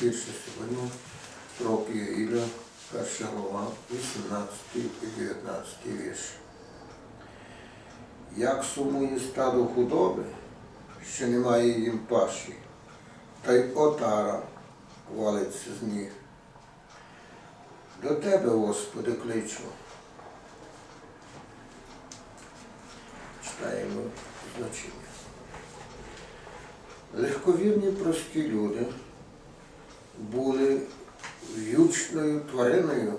Більше сьогодні роки Єгиля, перша глава, 18 і 19 вірш. Як сумує стадо худоби, що немає їм паші, та й отара валиться з ніг. До тебе, Господи, кличу. Читаємо значення. Легковірні прості люди в'ючною твариною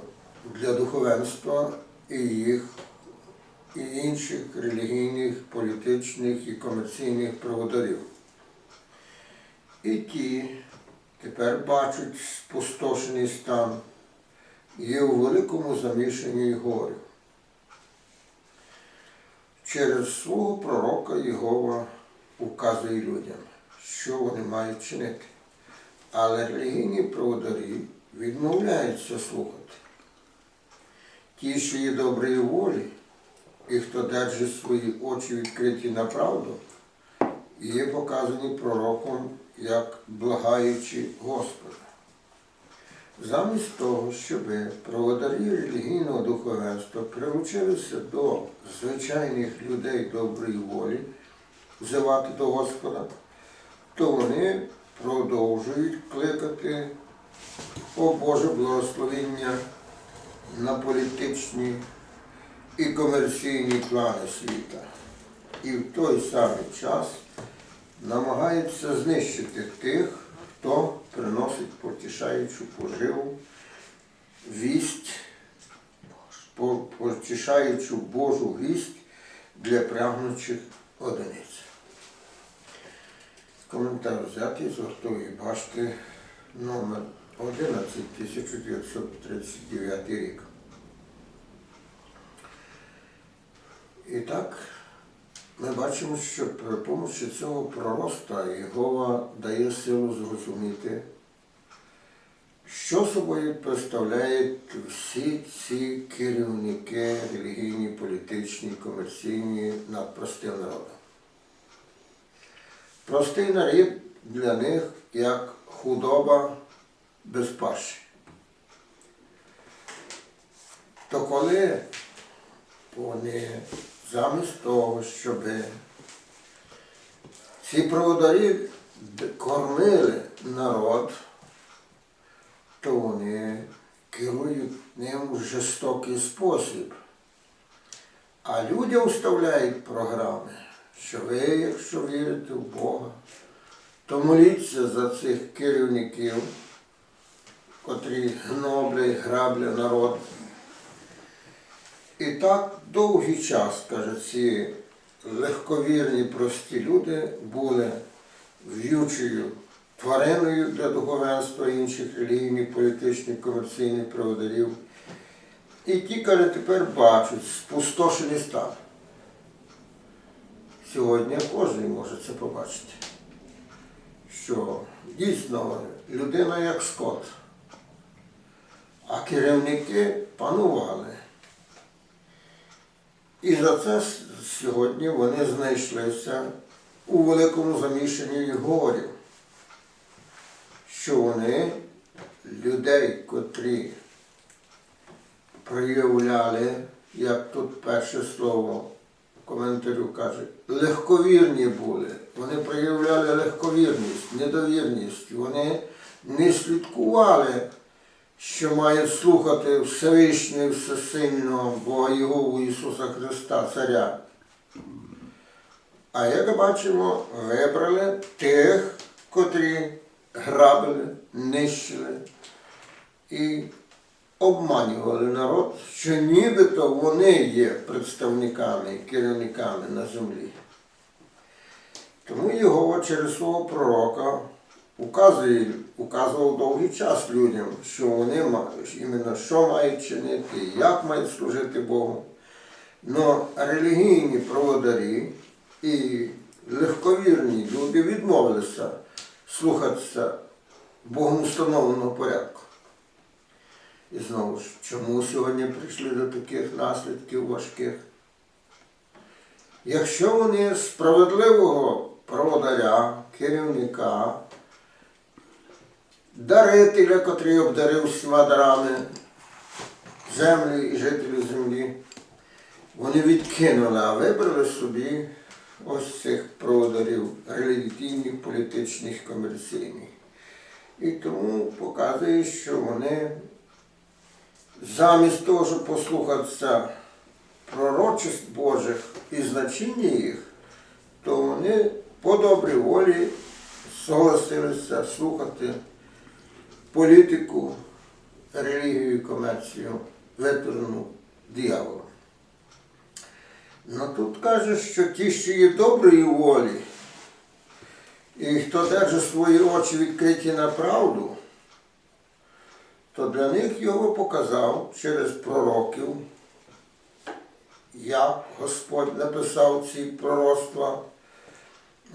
для духовенства і їх і інших релігійних, політичних і комерційних проводарів. І ті тепер бачать спустошений стан, є у великому замішанні й горю. Через свого пророка Єгова указує людям, що вони мають чинити. Але релігійні проводарі відмовляються слухати. Ті, що є доброї волі, і хто держить свої очі відкриті на правду, є показані пророком як благаючи Господа. Замість того, щоб проводарі релігійного духовенства прилучилися до звичайних людей доброї волі, взивати до Господа, то вони продовжують кликати о Боже благословення на політичні і комерційні плани світа. І в той самий час намагаються знищити тих, хто приносить потішаючу поживу, вість, потішаючу Божу вість для прагнучих одиниць. Коментар взятий з гуртової башти номер 11 1939 рік. І так, ми бачимо, що при помощі цього пророста Єгова дає силу зрозуміти, що собою представляють всі ці керівники релігійні, політичні, комерційні над простим народом. Простий народ для них як худоба без паші. То коли вони замість того, щоб ці проводарі кормили народ, то вони керують ним в жорстокий спосіб. А людям вставляють програми, що ви, якщо вірите в Бога, то моліться за цих керівників, котрі гноблять, граблять народ. І так довгий час, каже, ці легковірні, прості люди були в'ючою твариною для духовенства інших релігійних, політичних, комерційних проводарів. І ті, каже, тепер бачать спустошений стан. Сьогодні кожен може це побачити, що дійсно людина як скот, а керівники панували. І за це сьогодні вони знайшлися у великому замішанні й горі, що вони людей, котрі проявляли, як тут перше слово коментарю каже, легковірні були. Вони проявляли легковірність, недовірність. Вони не слідкували, що мають слухати Всевишнього Всесильного Бога Єгову Ісуса Христа, Царя. А як бачимо, вибрали тих, котрі грабили, нищили і обманювали народ, що нібито вони є представниками і керівниками на землі. Тому Єгова через свого пророка указує, указував довгий час людям, що вони іменно що мають чинити, як мають служити Богу. Но релігійні проводарі і легковірні люди відмовилися слухатися Богом встановленого порядку. І знову ж, чому сьогодні прийшли до таких наслідків важких? Якщо вони справедливого проводаря, керівника дарителя, котрий обдарив всіма дарами землі і жителів землі. Вони відкинули, а вибрали собі ось цих продарів релігійних, політичних, комерційних. І тому показує, що вони замість того, щоб послухатися пророчеств Божих і значення їх, то вони по добрій волі согласилися слухати політику, релігію і комерцію, витурну дияволом. Ну тут каже, що ті, що є доброї волі, і хто держить свої очі відкриті на правду, то для них його показав через пророків, як Господь написав ці пророцтва,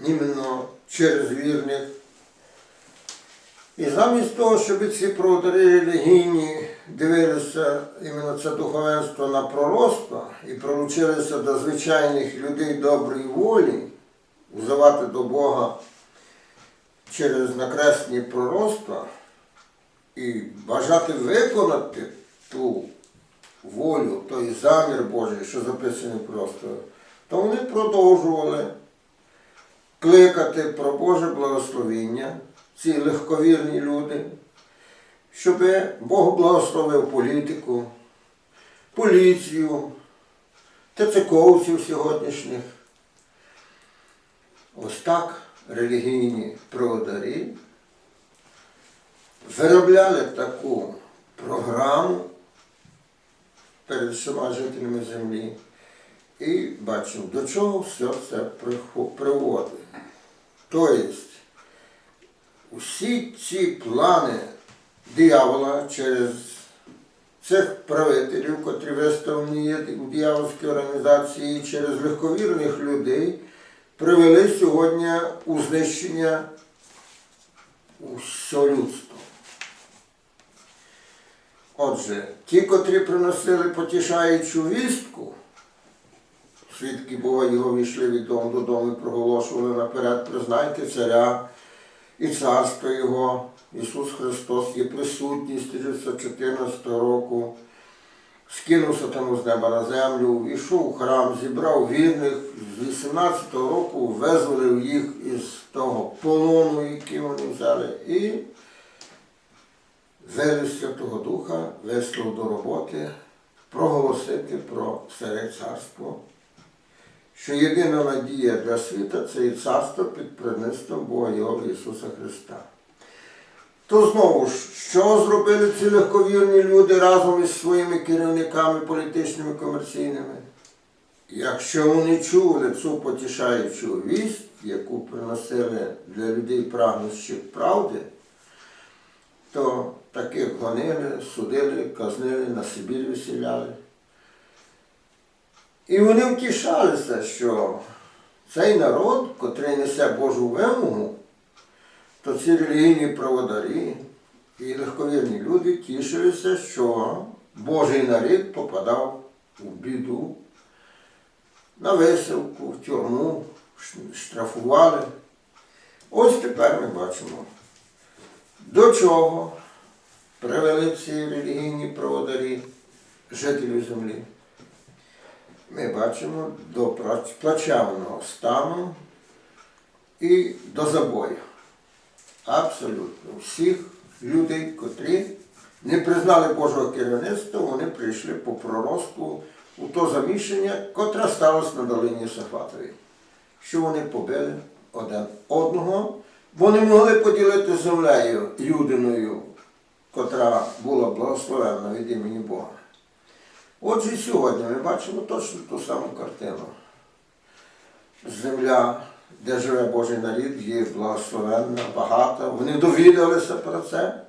іменно через вірних. І замість того, щоб ці продари релігійні дивилися іменно це духовенство на пророцтва і пролучилися до звичайних людей доброї волі, взивати до Бога через накреслені пророцтва і бажати виконати ту волю, той замір Божий, що записаний просто, то вони продовжували кликати про Боже благословіння, ці легковірні люди, щоб Бог благословив політику, поліцію, ТЦКовців сьогоднішніх. Ось так релігійні продарі виробляли таку програму перед всіма жителями землі. І бачимо, до чого все це приводить. Тобто, усі ці плани диявола через цих правителів, котрі виставлені у диявольській організації, через легковірних людей, привели сьогодні у знищення усього людства. Отже, ті, котрі приносили потішаючу вістку, свідки Бога його війшли від дому додому і проголошували наперед, признайте царя і царство Його. Ісус Христос є присутній з 1914 року, скинув сатану з неба на землю, йшов у храм, зібрав вірних, з 18-го року визволив їх із того полону, який вони взяли, і вивів Святого Духа, вислав до роботи, проголосити про Старе Царство що єдина надія для світа це і царство під предництвом Бога Його Ісуса Христа. То знову ж, що зробили ці легковірні люди разом із своїми керівниками політичними комерційними? Якщо вони чули цю потішаючу вість, яку приносили для людей прагнущих правди, то таких гонили, судили, казнили, на Сибір виселяли. І вони втішалися, що цей народ, котрий несе Божу вимогу, то ці релігійні проводарі і легковірні люди тішилися, що Божий народ попадав у біду, на висилку, в тюрму, штрафували. Ось тепер ми бачимо, до чого привели ці релігійні проводарі жителів землі ми бачимо до плачевного стану і до забою. Абсолютно всіх людей, котрі не признали Божого керівництва, вони прийшли по пророцтву у то заміщення, котре сталося на долині Сафатові. Що вони побили один одного, вони могли поділити землею Юдиною, котра була благословенна від імені Бога. Отже, сьогодні ми бачимо точно ту саму картину. Земля, де живе Божий народ, є благословенна, багата. Вони довідалися про це.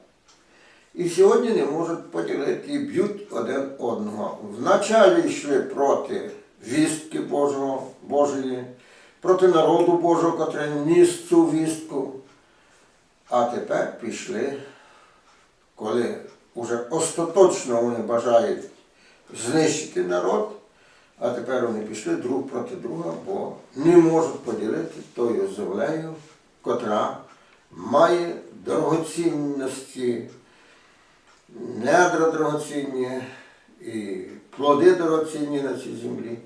І сьогодні не можуть поділити і б'ють один одного. Вначалі йшли проти вістки Божого, Божої, проти народу Божого, котрий ніс цю вістку. А тепер пішли, коли вже остаточно вони бажають знищити народ, а тепер вони пішли друг проти друга, бо не можуть поділити тою землею, котра має дорогоцінності, недра дорогоцінні і плоди дорогоцінні на цій землі,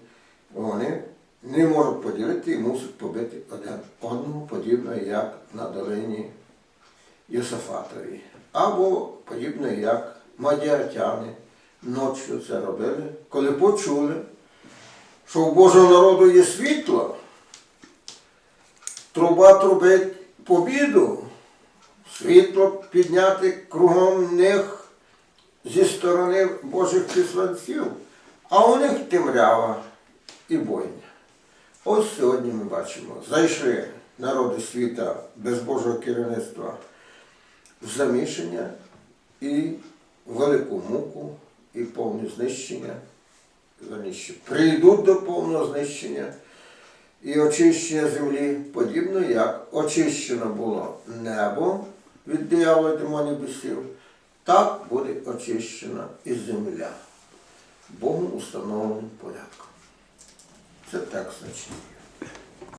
вони не можуть поділити і мусять побити один одному, подібно як на долині Йосафатовій. Або подібно як мадіатяни ночі це робили, коли почули, що у Божого народу є світло, труба трубить побіду, світло підняти кругом них зі сторони Божих присланців, а у них темрява і бойня. Ось сьогодні ми бачимо, зайшли народи світа без Божого керівництва в замішання і велику муку, і повне знищення. Верніше, прийдуть до повного знищення і очищення землі, подібно як очищено було небо від диявола демонів бісів, так буде очищена і земля Богом установленим порядком. Це текст значення.